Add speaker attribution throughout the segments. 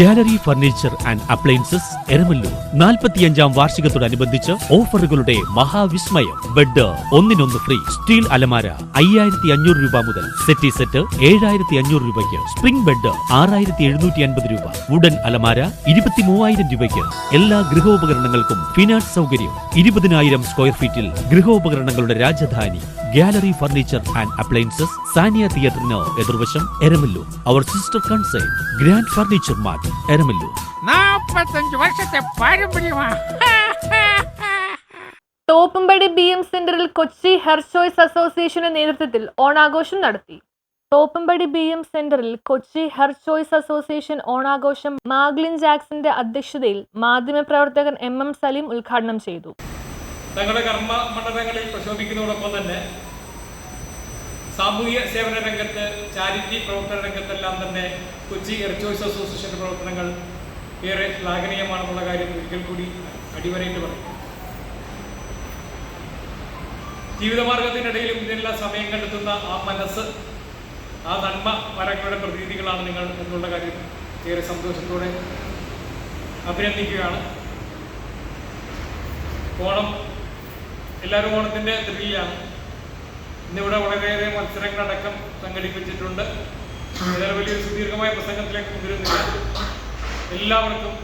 Speaker 1: Gallery furniture and appliances Eramalloor. നാൽപ്പത്തിയഞ്ചാം വാർഷികത്തോടനുബന്ധിച്ച് ഓഫറുകളുടെ മഹാവിസ്മയം. ബെഡ് ഒന്നിനൊന്ന് ഫ്രീ. സ്റ്റീൽ അലമാര അയ്യായിരത്തി അഞ്ഞൂറ് രൂപ മുതൽ സെറ്റി സെറ്റ് ഏഴായിരത്തി അഞ്ഞൂറ് രൂപയ്ക്ക്. സ്പ്രിംഗ് ബെഡ് ആറായിരത്തി എഴുന്നൂറ്റി അൻപത് രൂപ. വുഡൻ അലമാര ഇരുപത്തി മൂവായിരം രൂപയ്ക്ക്. എല്ലാ ഗൃഹോപകരണങ്ങൾക്കും ഫിനാൻസ് സൗകര്യം. ഇരുപതിനായിരം സ്ക്വയർ ഫീറ്റിൽ ഗൃഹോപകരണങ്ങളുടെ Rajdhani. Gallery furniture and appliances Sania തിയേറ്ററിന് എതിർവശം Eramalloor. Our sister concern grand furniture mart Eramalloor.
Speaker 2: നാപ്പത്തഞ്ച് വർഷത്തെ
Speaker 3: തോപ്പുംപടി ബി എം സെന്ററിൽ കൊച്ചി ഹെർചോയ്സ് അസോസിയേഷന്റെ നേതൃത്വത്തിൽ ഓണാഘോഷം നടത്തി. തോപ്പുംപടി ബി എം സെന്ററിൽ കൊച്ചി ഹെർചോയ്സ് അസോസിയേഷൻ ഓണാഘോഷം മാഗ്ലിൻ ജാക്സിന്റെ അധ്യക്ഷതയിൽ മാധ്യമപ്രവർത്തകൻ എം എം സലീം ഉദ്ഘാടനം ചെയ്തു.
Speaker 4: തങ്ങളുടെ കർമ്മ മണ്ഡലങ്ങളിൽ പ്രശോഭിക്കുന്നതോടൊപ്പം തന്നെ സാമൂഹ്യ സേവന രംഗത്ത് ചാരിറ്റി പ്രവർത്തന രംഗത്തെല്ലാം തന്നെ കൊച്ചി എർച്ചോയ്സ് അസോസിയേഷന്റെ പ്രവർത്തനങ്ങൾ ഏറെ ശ്ലാഘനീയമാണെന്നുള്ള കാര്യം ഒരിക്കൽ കൂടി അടിവരയിട്ട് പറയും. ജീവിതമാർഗത്തിനിടയിലും ഇതിനെല്ലാം സമയം കണ്ടെത്തുന്ന ആ മനസ്സ് ആ നന്മ മരങ്ങളുടെ പ്രതീതികളാണ് നിങ്ങൾ എന്നുള്ള കാര്യം ഏറെ സന്തോഷത്തോടെ അഭിനന്ദിക്കുകയാണ്. ഓണം എല്ലാവരും ഓണത്തിന്റെ ത്രില്ലാണ് ഇന്നിവിടെ വളരെയേറെ മത്സരങ്ങളടക്കം സംഘടിപ്പിച്ചിട്ടുണ്ട്. വളരെ വലിയൊരു സുദീർഘമായ പ്രസംഗത്തിലേക്ക് മുതിരുന്നില്ല എല്ലാവർക്കും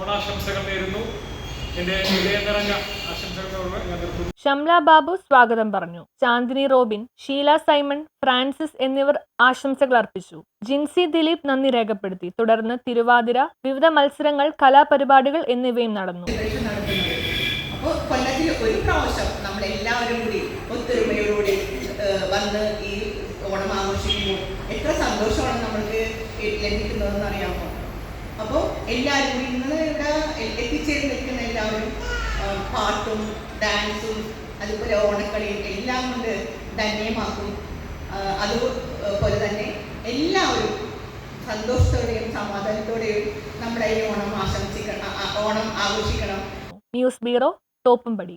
Speaker 4: ഓണാശംസകൾ നേരുന്നു.
Speaker 3: ഷംല ബാബു സ്വാഗതം പറഞ്ഞു. Chandini Robin Sheela Simon Francis എന്നിവർ ആശംസകൾ അർപ്പിച്ചു. ജിൻസി ദിലീപ് നന്ദി രേഖപ്പെടുത്തി. തുടർന്ന് തിരുവാതിര വിവിധ മത്സരങ്ങൾ കലാപരിപാടികൾ എന്നിവയും നടന്നു.
Speaker 5: ഒരു പ്രാവശ്യം നമ്മൾ എല്ലാവരും കൂടി ഒത്തൊരുമയോടുകൂടി വന്ന് ഈ ഓണം ആഘോഷിക്കുമ്പോൾ എത്ര സന്തോഷമാണ് നമ്മൾക്ക് ലഭിക്കുന്നതെന്ന് അറിയാമോ അപ്പോൾ എല്ലാവരും കൂടി ഇന്ന് ഇവിടെ എത്തിച്ചേർന്ന് നിൽക്കുന്ന എല്ലാവരും പാട്ടും ഡാൻസും അതുപോലെ ഓണക്കളിയും എല്ലാം കൊണ്ട് ധന്യമാക്കും. അതുപോലെ തന്നെ എല്ലാവരും സന്തോഷത്തോടെയും സമാധാനത്തോടെയും നമ്മുടെ ഈ ഓണം ആശംസിക്കണം ഓണം ആഘോഷിക്കണം.
Speaker 3: News bureau Thoppumpady.